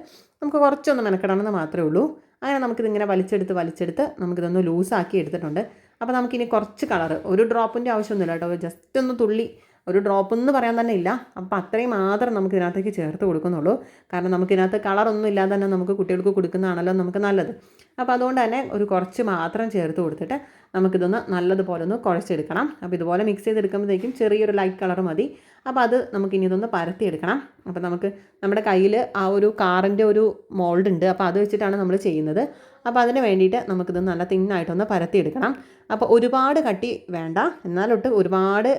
നമുക്ക് കുറച്ചൊന്ന് മെനക്കെടണമെന്ന് മാത്രമേ ഉള്ളൂ. അങ്ങനെ നമുക്കിതിങ്ങനെ വലിച്ചെടുത്ത് വലിച്ചെടുത്ത് നമുക്കിതൊന്ന് ലൂസാക്കി എടുത്തിട്ടുണ്ട്. അപ്പോൾ നമുക്കിനി കുറച്ച് കളർ ഒരു ഡ്രോപ്പിന്റെ ആവശ്യമൊന്നുമില്ല കേട്ടോ. ജസ്റ്റ് ഒന്ന് തുള്ളി. ഒരു ഡ്രോപ്പ് എന്ന് പറയാൻ തന്നെ ഇല്ല. അപ്പോൾ അത്രയും മാത്രം നമുക്ക് ഇതിനകത്തേക്ക് ചേർത്ത് കൊടുക്കുന്നുള്ളൂ. കാരണം നമുക്കിതിനകത്ത് കളറൊന്നും ഇല്ലാതെ തന്നെ നമുക്ക് കുട്ടികൾക്ക് കൊടുക്കുന്നതാണല്ലോ നമുക്ക് നല്ലത്. അപ്പോൾ അതുകൊണ്ട് തന്നെ ഒരു കുറച്ച് മാത്രം ചേർത്ത് കൊടുത്തിട്ട് നമുക്കിതൊന്ന് നല്ലതുപോലെ ഒന്ന് കുഴച്ചെടുക്കണം. അപ്പോൾ ഇതുപോലെ മിക്സ് ചെയ്തെടുക്കുമ്പോഴത്തേക്കും ചെറിയൊരു ലൈറ്റ് കളർ മതി. അപ്പോൾ അത് നമുക്ക് നമുക്കിനി ഇതൊന്ന് പരത്തിയെടുക്കണം. അപ്പോൾ നമുക്ക് നമ്മുടെ കയ്യിൽ ആ ഒരു കാറിന്റെ ഒരു മോൾഡ് ഉണ്ട്. അപ്പോൾ അത് വെച്ചിട്ടാണ് നമ്മൾ ചെയ്യുന്നത്. അപ്പോൾ അതിന് വേണ്ടിയിട്ട് നമുക്കിത് നല്ല തിന്നായിട്ടൊന്ന് പരത്തിയെടുക്കണം. അപ്പോൾ ഒരുപാട് കട്ടി വേണ്ട. എന്നാലൊട്ട് ഒരുപാട്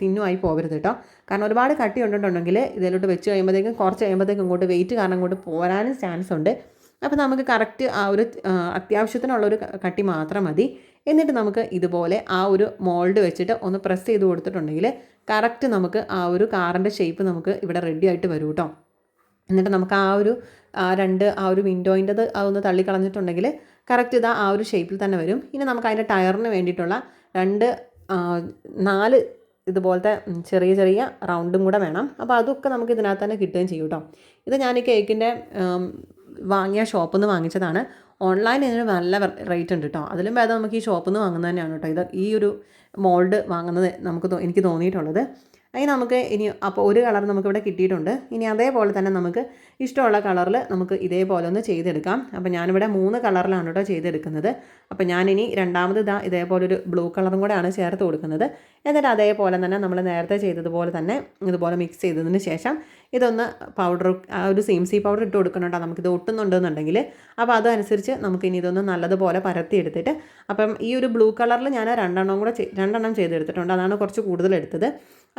തിന്നുമായി പോകരുത് കേട്ടോ. കാരണം ഒരുപാട് കട്ടി ഉണ്ടെന്നുണ്ടെങ്കിൽ ഇതിലോട്ട് വെച്ച് കഴിയുമ്പോഴത്തേക്കും കുറച്ച് കഴിയുമ്പോഴത്തേക്കും ഇങ്ങോട്ട് വെയിറ്റ് കാരണം ഇങ്ങോട്ട് പോരാനും ചാൻസ് ഉണ്ട്. അപ്പോൾ നമുക്ക് കറക്റ്റ് ആ ഒരു അത്യാവശ്യത്തിനുള്ളൊരു കട്ടി മാത്രം മതി. എന്നിട്ട് നമുക്ക് ഇതുപോലെ ആ ഒരു മോൾഡ് വെച്ചിട്ട് ഒന്ന് പ്രസ് ചെയ്ത് കൊടുത്തിട്ടുണ്ടെങ്കിൽ കറക്റ്റ് നമുക്ക് ആ ഒരു കാറിന്റെ ഷേപ്പ് നമുക്ക് ഇവിടെ റെഡി ആയിട്ട് വരും കേട്ടോ എന്നിട്ട് നമുക്ക് ആ ഒരു ആ രണ്ട് ആ ഒരു വിൻഡോയിന്റെത് അതൊന്ന് തള്ളിക്കളഞ്ഞിട്ടുണ്ടെങ്കിൽ കറക്റ്റ് ഇതാ ആ ഒരു ഷേപ്പിൽ തന്നെ വരും. ഇനി നമുക്ക് അതിന്റെ ടയറിന് വേണ്ടിയിട്ടുള്ള രണ്ട് നാല് ഇതുപോലത്തെ ചെറിയ ചെറിയ റൗണ്ടും കൂടെ വേണം. അപ്പോൾ അതൊക്കെ നമുക്ക് ഇതിനകത്ത് തന്നെ കിട്ടുകയും ചെയ്യും കേട്ടോ ഇത് ഞാൻ ഈ കേക്കിന്റെ വാങ്ങിയ ഷോപ്പിൽ നിന്ന് വാങ്ങിച്ചതാണ്. ഓൺലൈൻ ഇതിന് നല്ല റേറ്റ് ഉണ്ട് കേട്ടോ അതിലും ഭേദം നമുക്ക് ഈ ഷോപ്പിൽ നിന്ന് വാങ്ങുന്നത് തന്നെയാണ് കേട്ടോ ഇത് ഈ ഒരു മോൾഡ് വാങ്ങുന്നത് നമുക്ക് എനിക്ക് തോന്നിയിട്ടുള്ളത്. അതിന് നമുക്ക് ഇനി അപ്പോൾ ഒരു കളർ നമുക്കിവിടെ കിട്ടിയിട്ടുണ്ട്. ഇനി അതേപോലെ തന്നെ നമുക്ക് ഇഷ്ടമുള്ള കളറിൽ നമുക്ക് ഇതേപോലെ ഒന്ന് ചെയ്തെടുക്കാം. അപ്പോൾ ഞാനിവിടെ മൂന്ന് കളറിലാണ് കേട്ടോ ചെയ്തെടുക്കുന്നത്. അപ്പോൾ ഞാനിനി രണ്ടാമത് ഇതാ ഇതേപോലെ ഒരു ബ്ലൂ കളറും കൂടെയാണ് ചേർത്ത് കൊടുക്കുന്നത്. എന്നിട്ട് അതേപോലെ തന്നെ നമ്മൾ നേരത്തെ ചെയ്തതുപോലെ തന്നെ ഇതുപോലെ മിക്സ് ചെയ്തതിന് ശേഷം ഇതൊന്ന് പൗഡർ ആ ഒരു സീംസി പൗഡർ ഇട്ട് കൊടുക്കണോട്ടോ നമുക്കിത് ഒട്ടുന്നുണ്ടെന്നുണ്ടെങ്കിൽ. അപ്പോൾ അതനുസരിച്ച് നമുക്ക് ഇനി ഇതൊന്ന് നല്ലതുപോലെ പരത്തി എടുത്തിട്ട് അപ്പം ഈ ഒരു ബ്ലൂ കളറിൽ ഞാൻ രണ്ടെണ്ണം കൂടെ രണ്ടെണ്ണം ചെയ്തെടുത്തിട്ടുണ്ട്. അതാണ് കുറച്ച് കൂടുതൽ എടുത്തത്.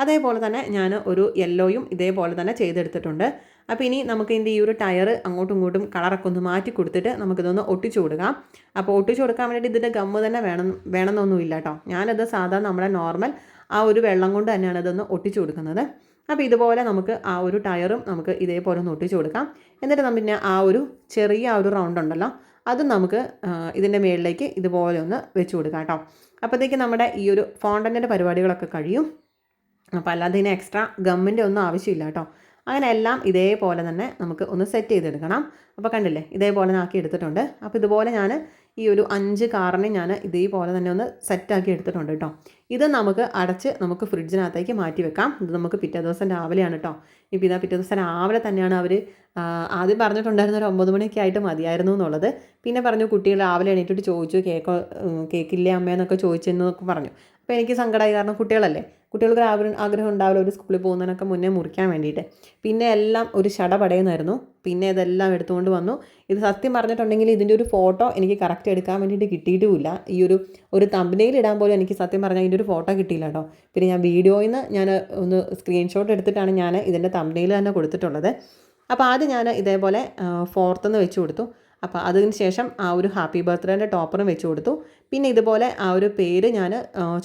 അതേപോലെ തന്നെ ഞാൻ ഒരു യെല്ലോയും ഇതേപോലെ തന്നെ ചെയ്തെടുത്തിട്ടുണ്ട്. അപ്പോൾ ഇനി നമുക്ക് ഇതിന്റെ ഈ ഒരു ടയർ അങ്ങോട്ടും ഇങ്ങോട്ടും കളറൊക്കെ ഒന്ന് മാറ്റി കൊടുത്തിട്ട് നമുക്കിതൊന്ന് ഒട്ടിച്ചു കൊടുക്കാം. അപ്പോൾ ഒട്ടിച്ചു കൊടുക്കാൻ വേണ്ടിയിട്ട് ഇതിന്റെ ഗമ്മ് തന്നെ വേണം വേണമെന്നൊന്നുമില്ല കേട്ടോ ഞാനത് സാധാരണ നമ്മുടെ നോർമൽ ആ ഒരു വെള്ളം കൊണ്ട് തന്നെയാണ് ഇതൊന്ന് ഒട്ടിച്ചു കൊടുക്കുന്നത്. അപ്പോൾ ഇതുപോലെ നമുക്ക് ആ ഒരു ടയറും നമുക്ക് ഇതേപോലെ ഒന്ന് ഒട്ടിച്ചു കൊടുക്കാം. എന്നിട്ട് നമ്മൾ പിന്നെ ആ ഒരു ചെറിയ ആ ഒരു റൗണ്ട് ഉണ്ടല്ലോ അതും നമുക്ക് ഇതിന്റെ മുകളിലേക്ക് ഇതുപോലെ ഒന്ന് വെച്ച് കൊടുക്കാം കേട്ടോ അപ്പോഴത്തേക്ക് നമ്മുടെ ഈ ഒരു ഫോണ്ടന്റെ പരിപാടികളൊക്കെ കഴിയും. അപ്പോൾ അല്ലാതെ ഇതിന് എക്സ്ട്രാ ഗമ്മിന്റെ ഒന്നും ആവശ്യമില്ല കേട്ടോ അങ്ങനെ എല്ലാം ഇതേപോലെ തന്നെ നമുക്ക് ഒന്ന് സെറ്റ് ചെയ്തെടുക്കണം. അപ്പോൾ കണ്ടില്ലേ ഇതേപോലെ ഞാൻ ആക്കി എടുത്തിട്ടുണ്ട്. അപ്പോൾ ഇതുപോലെ ഞാൻ ഈ ഒരു അഞ്ച് കാറിനെ ഞാൻ ഇതേപോലെ തന്നെ ഒന്ന് സെറ്റാക്കി എടുത്തിട്ടുണ്ട് കേട്ടോ ഇത് നമുക്ക് അടച്ച് നമുക്ക് ഫ്രിഡ്ജിനകത്തേക്ക് മാറ്റി വെക്കാം. ഇത് നമുക്ക് പിറ്റേ ദിവസം രാവിലെയാണ് കേട്ടോ ഇപ്പോൾ ഇതാ പിറ്റേ ദിവസം രാവിലെ തന്നെയാണ് അവർ ആദ്യം പറഞ്ഞിട്ടുണ്ടായിരുന്ന ഒരു ഒമ്പത് മണിയൊക്കെ ആയിട്ട് മതിയായിരുന്നു എന്നുള്ളത്. പിന്നെ പറഞ്ഞു കുട്ടികൾ രാവിലെ എണീറ്റിട്ട് ചോദിച്ചു കേക്കോ കേക്കില്ലേ അമ്മയെന്നൊക്കെ ചോദിച്ചെന്നൊക്കെ പറഞ്ഞു. അപ്പോൾ എനിക്ക് സങ്കടമായി കാരണം കുട്ടികളല്ലേ. കുട്ടികൾക്ക് ആഗ്രഹം ആഗ്രഹം ഉണ്ടാവില്ല ഒരു സ്കൂളിൽ പോകുന്നതിനൊക്കെ മുന്നേ മുറിക്കാൻ വേണ്ടിയിട്ട്. പിന്നെ എല്ലാം ഒരു ശടപടയെന്നായിരുന്നു. പിന്നെ ഇതെല്ലാം എടുത്തുകൊണ്ട് വന്നു. ഇത് സത്യം പറഞ്ഞിട്ടുണ്ടെങ്കിൽ ഇതിന്റെ ഒരു ഫോട്ടോ എനിക്ക് കറക്റ്റ് എടുക്കാൻ വേണ്ടിയിട്ട് കിട്ടിയിട്ടുമില്ല. ഈ ഒരു ഒരു തമ്പനയിൽ ഇടാൻ പോലും എനിക്ക് സത്യം പറഞ്ഞാൽ ഇതിന്റെ ഒരു ഫോട്ടോ കിട്ടിയില്ല കേട്ടോ. പിന്നെ ഞാൻ വീഡിയോയിൽ നിന്ന് ഞാൻ ഒന്ന് സ്ക്രീൻഷോട്ട് എടുത്തിട്ടാണ് ഞാൻ ഇതിന്റെ തമ്പനയിൽ തന്നെ കൊടുത്തിട്ടുള്ളത്. അപ്പോൾ ആദ്യം ഞാൻ ഇതേപോലെ ഫോർത്തുനിന്ന് വെച്ച് കൊടുത്തു. അപ്പോൾ അതിന് ശേഷം ആ ഒരു ഹാപ്പി ബർത്ത്ഡേന്റെ ടോപ്പറും വെച്ച് കൊടുത്തു. പിന്നെ ഇതുപോലെ ആ ഒരു പേര് ഞാൻ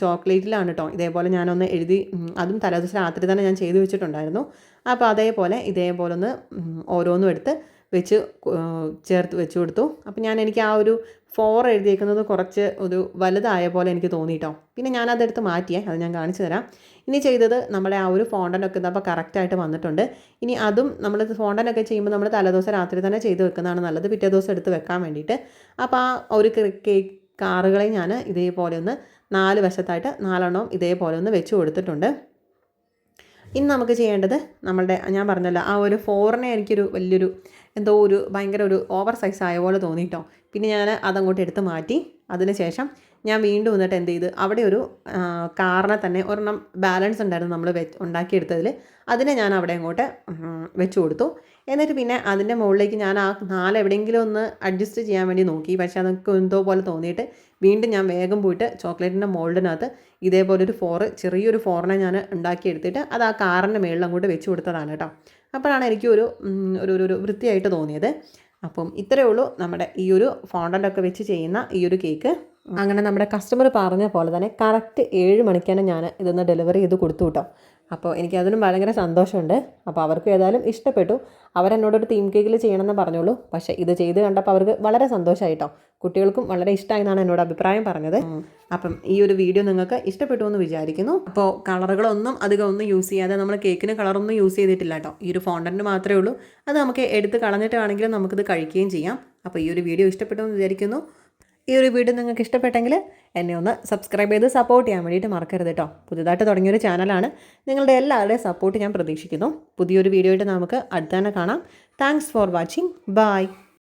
ചോക്ലേറ്റിലാണ് കേട്ടോ ഇതേപോലെ ഞാനൊന്ന് എഴുതി അതും തലേദിവസം രാത്രി തന്നെ ഞാൻ ചെയ്തു വെച്ചിട്ടുണ്ടായിരുന്നു. അപ്പോൾ അതേപോലെ ഇതേപോലെ ഒന്ന് ഓരോന്നും എടുത്ത് വെച്ച് ചേർത്ത് വെച്ച് കൊടുത്തു. അപ്പോൾ ഞാൻ എനിക്ക് ആ ഒരു ഫോർ എഴുതിയേക്കുന്നത് കുറച്ച് ഒരു വലുതായ പോലെ എനിക്ക് തോന്നിയിട്ടോ പിന്നെ ഞാൻ ഞാനതെടുത്ത് മാറ്റിയേ അത് ഞാൻ കാണിച്ചു തരാം. ഇനി ചെയ്തത് നമ്മുടെ ആ ഒരു ഫോണ്ടനൊക്കെ ഇതപ്പോൾ കറക്റ്റായിട്ട് വന്നിട്ടുണ്ട്. ഇനി അതും നമ്മൾ ഫോണ്ടനൊക്കെ ചെയ്യുമ്പോൾ നമ്മൾ തലേദിവസം രാത്രി തന്നെ ചെയ്ത് വെക്കുന്നതാണ് നല്ലത്. പിറ്റേ ദിവസം എടുത്ത് വെക്കാൻ വേണ്ടിയിട്ട്. അപ്പോൾ ആ ഒരു കേക്ക് കാറുകളെ ഞാൻ ഇതേപോലെ ഒന്ന് നാല് വശത്തായിട്ട് നാലെണ്ണവും ഇതേപോലെ ഒന്ന് വെച്ച് കൊടുത്തിട്ടുണ്ട്. ഇനി നമുക്ക് ചെയ്യേണ്ടത് നമ്മളുടെ ഞാൻ പറഞ്ഞല്ലോ ആ ഒരു ഫോറിനെ എനിക്കൊരു വലിയൊരു എന്തോ ഒരു ഭയങ്കര ഒരു ഓവർ സൈസ് ആയ പോലെ തോന്നിയിട്ടോ പിന്നെ ഞാൻ അതങ്ങോട്ട് എടുത്ത് മാറ്റി. അതിനുശേഷം ഞാൻ വീണ്ടും വന്നിട്ട് എന്ത് ചെയ്ത് അവിടെ ഒരു കാറിനെ തന്നെ ഒരെണ്ണം ബാലൻസ് ഉണ്ടായിരുന്നു നമ്മൾ വെ ഉണ്ടാക്കിയെടുത്തതിൽ അതിനെ ഞാൻ അവിടെ അങ്ങോട്ട് വെച്ച് കൊടുത്തു. എന്നിട്ട് പിന്നെ അതിന്റെ മുകളിലേക്ക് ഞാൻ ആ നാല് എവിടെയെങ്കിലും ഒന്ന് അഡ്ജസ്റ്റ് ചെയ്യാൻ വേണ്ടി നോക്കി. പക്ഷേ അതൊക്കെ എന്തോ പോലെ തോന്നിയിട്ട് വീണ്ടും ഞാൻ വേഗം പോയിട്ട് ചോക്ലേറ്റിന്റെ മോൾഡിനകത്ത് ഇതേപോലെ ഒരു ഫോറ് ചെറിയൊരു ഫോറിനെ ഞാൻ ഉണ്ടാക്കിയെടുത്തിട്ട് അത് ആ കാറിന്റെ മുകളിൽ അങ്ങോട്ട് വെച്ച് കൊടുത്തതാണ് കേട്ടോ. അപ്പോഴാണ് എനിക്കൊരു ഉം, ഒരു ഒരു- ഒരു വൃത്തിയായിട്ട് തോന്നിയത്. അപ്പം ഇത്രയേ ഉള്ളൂ നമ്മുടെ ഈ ഒരു ഫോണ്ടന്റൊക്കെ വെച്ച് ചെയ്യുന്ന ഈ ഒരു കേക്ക് അങ്ങനെ നമ്മുടെ കസ്റ്റമർ പറഞ്ഞ പോലെ തന്നെ കറക്റ്റ് ഏഴ് മണിക്കാണ് ഞാൻ ഇതൊന്ന് ഡെലിവറി ചെയ്ത് കൊടുത്തു കേട്ടോ അപ്പോൾ എനിക്ക് അതിനും ഭയങ്കര സന്തോഷമുണ്ട്. അപ്പോൾ അവർക്ക് ഏതായാലും ഇഷ്ടപ്പെട്ടു. അവരെന്നോടൊരു തീം കേക്കിൽ ചെയ്യണമെന്ന് പറഞ്ഞോളൂ. പക്ഷേ ഇത് ചെയ്ത് കണ്ടപ്പോൾ അവർക്ക് വളരെ സന്തോഷമായിട്ടോ കുട്ടികൾക്കും വളരെ ഇഷ്ടമായി എന്നാണ് എന്നോട് അഭിപ്രായം പറഞ്ഞത്. അപ്പം ഈ ഒരു വീഡിയോ നിങ്ങൾക്ക് ഇഷ്ടപ്പെട്ടു എന്ന് വിചാരിക്കുന്നു. അപ്പോൾ കളറുകളൊന്നും അധികം ഒന്നും യൂസ് ചെയ്യാതെ നമ്മൾ കേക്കിന് കളറൊന്നും യൂസ് ചെയ്തിട്ടില്ല കേട്ടോ. ഈ ഒരു ഫോണ്ടന്റ് മാത്രമേ ഉള്ളൂ. അത് നമുക്ക് എടുത്ത് കളഞ്ഞിട്ട് വേണമെങ്കിലും നമുക്കിത് കഴിക്കുകയും ചെയ്യാം. അപ്പോൾ ഈ ഒരു വീഡിയോ ഇഷ്ടപ്പെട്ടു എന്ന് വിചാരിക്കുന്നു. ഈ ഒരു വീഡിയോ നിങ്ങൾക്ക് ഇഷ്ടപ്പെട്ടെങ്കിൽ എന്നെ ഒന്ന് സബ്സ്ക്രൈബ് ചെയ്ത് സപ്പോർട്ട് ചെയ്യാൻ വേണ്ടിയിട്ട് മറക്കരുത് കേട്ടോ പുതുതായിട്ട് തുടങ്ങിയൊരു ചാനലാണ് നിങ്ങളുടെ എല്ലാവരുടെയും സപ്പോർട്ട് ഞാൻ പ്രതീക്ഷിക്കുന്നു. പുതിയൊരു വീഡിയോ ആയിട്ട് നമുക്ക് അടുത്ത തന്നെ കാണാം. Thanks for watching bye